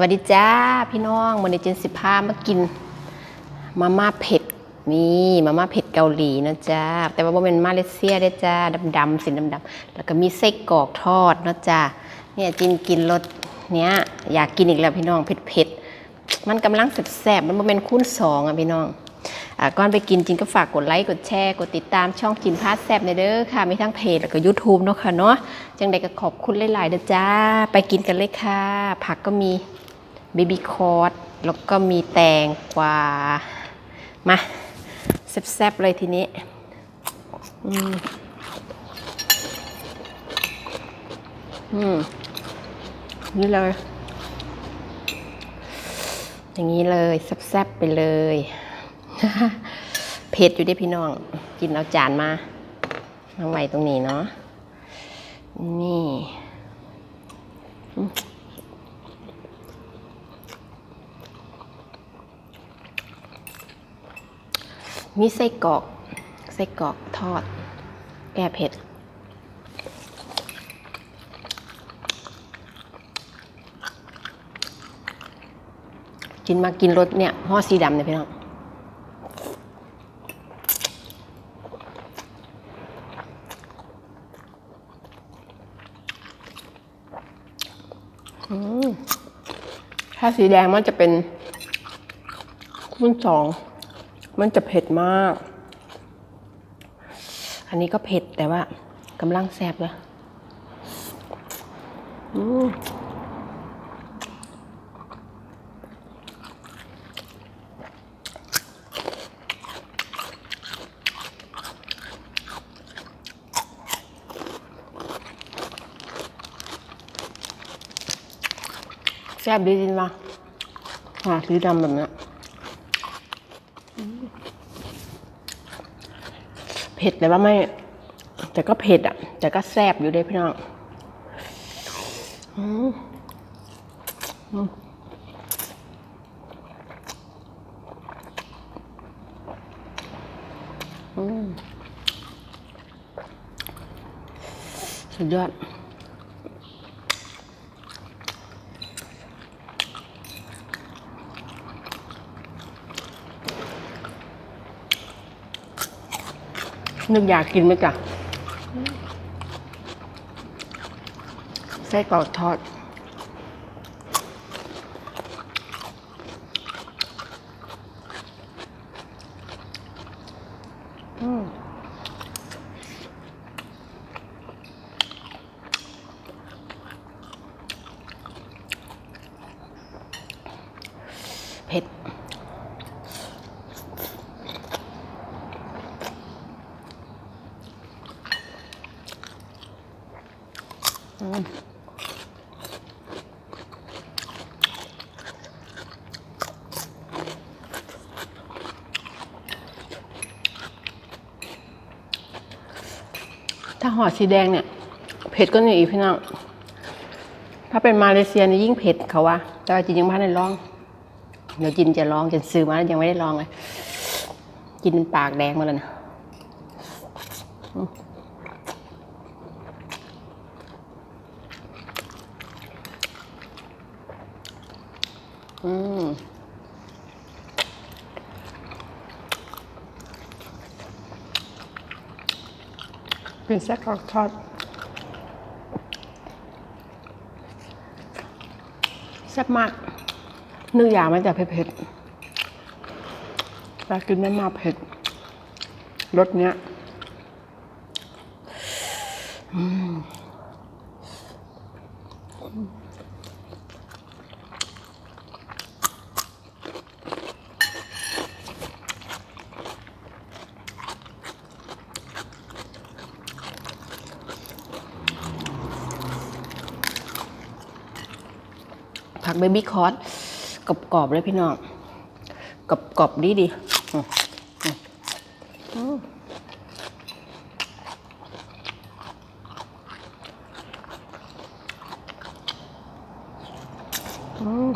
วัสดีจ้าพี่น้องวันนี้เจนสิพามากินมาม่าเผ็ดนี่มาม่าเผ็ดเกาหลีนะจ้าแต่ว่าเป็นมาเลเซียได้จ้าดำๆสีดำๆแล้วก็มีไส้กรอกทอดนะจ้าเนี่ยจินกินรสเนี้ยอยากกินอีกแล้วพี่น้องเผ็ดๆมันกำลังแซ่บๆมันเป็นคูณสองอะพี่น้องอะก่อนไปกินจินก็ฝากกดไลค์กดแชร์กดติดตามช่องจินพาสแซ่บในเด้อค่ะมีทั้งเพจแล้วก็ YouTube เนาะค่ะเนาะจังใดก็ขอบคุณหลายๆเด้อจ้า ไปกินกันเลยค่ะ ผักก็มี เบบี้คอร์ดแล้วก็มีแตงกวามาแซ่บๆเลยทีนี้อืมอืมนี่เลย อย่างนี้เลย แซ่บๆไปเลย เผ็ดอยู่ด้พี่น้อง กินเอาจานมาเอาไว้ตรงนี้เนาะนี่ มีไส้กรอกไส้กรอกทอด แก้เผ็ดกินมากินรสเนี่ยห่อสีดำเนี่ยพี่น้องถ้าสีแดงมันจะเป็นคูณสอง มันจะเผ็ดมาก อันนี้ก็เผ็ดแต่ว่ากำลังแซ่บเลยอืมแซ่บดีจริงป่ะอ่าสีดำแบบเนี้ย เผ็ดแต่ว่าไม่ แต่ก็เผ็ดอะ แต่ก็แซ่บอยู่ด้วยพี่น้องอืมอืมอืมสุดยอด นึกอยากกินไหมจ๊ะไส้กรอกทอด ถ้าห่อสีแดงเนี่ย เผ็ดก็หนี่อีกพี่น้อง ถ้าเป็นมาเลเซียนี่ยิ่งเผ็ดเขาว่า แต่จินยังไม่ได้ลอง เดี๋ยวจินจะลองจินซื้อมาแล้วยังไม่ได้ลองเลยกินเป็นปากแดงมาแล้วนะ อืมเป็นไส้กรอกทอดแซ่บมาก นึกอยากมันจะเผ็ดๆแต่กินไม่มาเผ็ดรสเนี้ยอืม เบบี้คอร์สกรอบๆเลยพี่น้องกรอบๆดีดีอืมอืมอืมอืม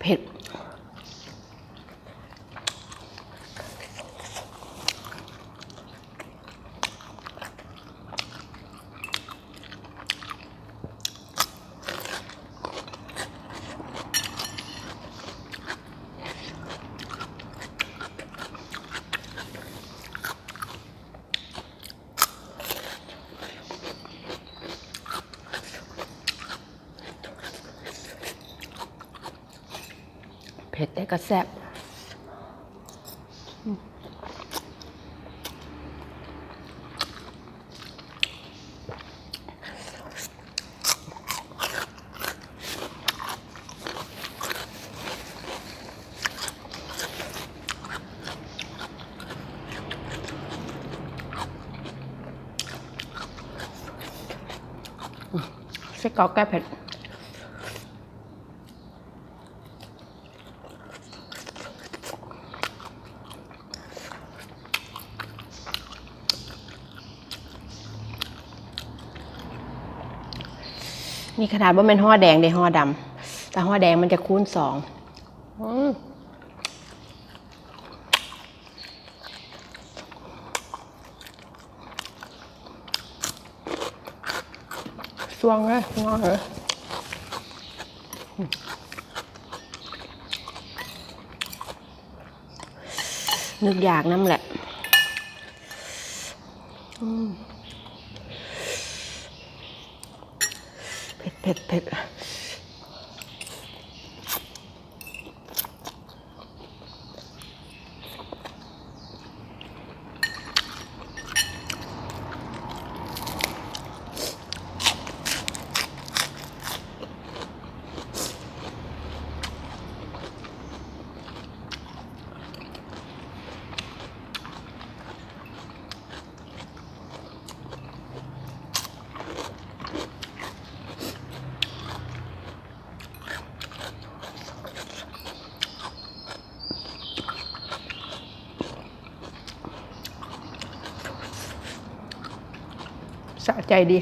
เผ็ด ผ็ดแต่ก็แซ่บอืมไส้กรอกแก้เผ็ด นี่ขนาดว่าเป็นห่อแดงได้ห่อดำแต่ห่อแดงมันจะคูณสองอืมสวงเลยงอเลยนึกอยากน้ำแหละอืมเผ็ดเผ็ดเผ็ด สะใจดี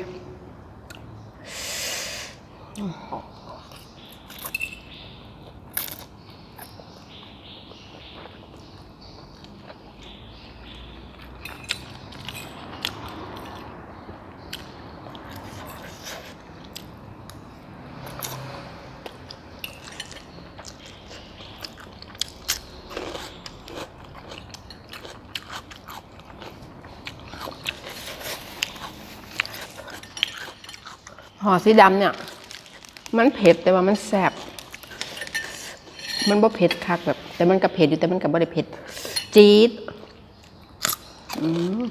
ห่อสีดำเนี่ย มันเผ็ดแต่ว่ามันแสบมันบ่เผ็ดคักแบบ แต่มันก็เผ็ดอยู่แต่มันก็บ่ได้เผ็ดจี๊ดอืม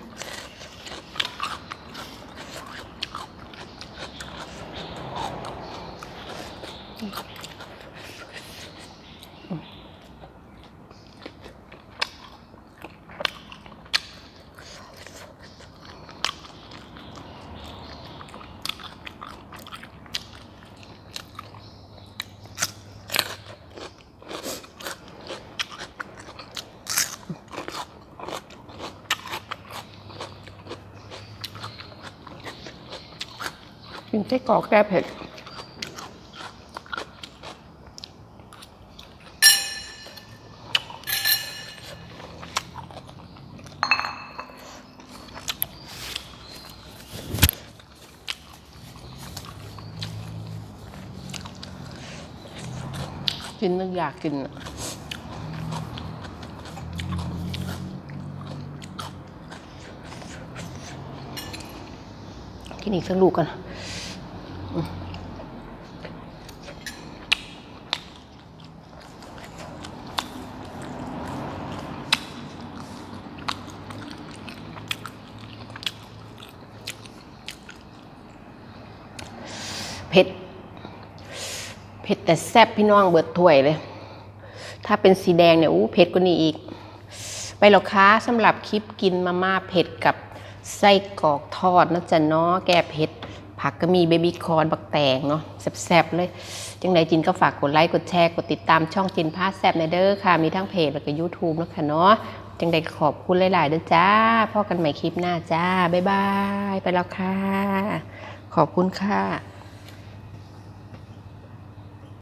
ไส้กรอกแก้เผ็ด กินนึกอยากกินอะกินอีกสักลูกกัน ผ็ดเผ็ดแต่แซ่บพี่น้องเบิดถ้วยเลย ถ้าเป็นสีแดงเนี่ยอู้เผ็ดกว่านี้อีก ไปแล้วค้าสำหรับคลิปกินมาม่าเผ็ดกับไส้กรอกทอดนะจ๊ะเนาะแก้เผ็ดผักก็มีเบบี้คอนบักแตงเนาะแซ่บๆเลย จังใดจินก็ฝากกดไลค์กดแชร์กดติดตามช่องจินพาแซ่บในเด้อค่ะ มีทั้งเพจแล้วก็ YouTube นะคะเนาะจังใดขอบคุณหลายๆเด้อจ้าพ่อกันใหม่คลิปหน้าจ้า บ๊ายบาย ไปแล้วค่ะ ขอบคุณค่ะ